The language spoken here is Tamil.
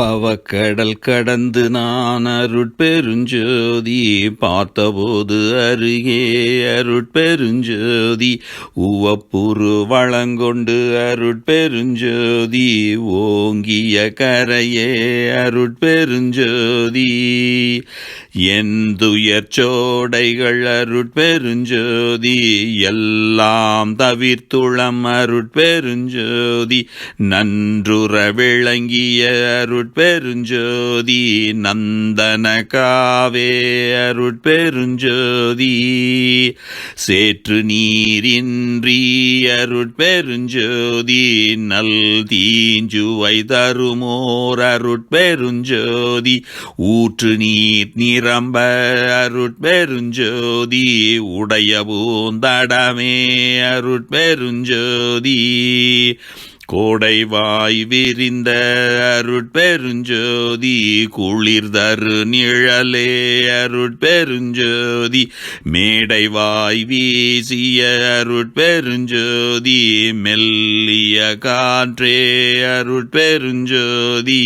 பவக்கடல் கடந்து நான் அருட்பெருஞ்சோதி பார்த்தபோது அருகே அருட்பெருஞ்சோதி உவப்புரு வளங்கொண்டு அருட்பெருஞ்சோதி ஓங்கிய கரையே அருட்பெருஞ்சோதி. என் துயர் அருட்பெருஞ்சோதி எல்லாம் தவிர்த்துளம் அருட்பெருஞ்சோதி நன்றுற விளங்கிய அருட் அருட்பெருஞ்சோதி நந்தன காவே அருட்பெருஞ்சோதி. சேற்று நீரின்றி அருட்பெருஞ்சோதி நல் தீஞ்சுவை தருமோர் அருட்பெருஞ்சோதி. ஊற்று நீர் நிரம்ப அருட்பெருஞ்சோதி உடைய பூந்தடமே அருட்பெருஞ்சோதி. கோடைவாய் விரிந்த அருட்பெருஞ்சோதி குளிர் தரு நிழலே அருட்பெருஞ்சோதி மேடைவாய் வீசிய அருட்பெருஞ்சோதி மெல்லிய காற்றே அருட்பெருஞ்சோதி.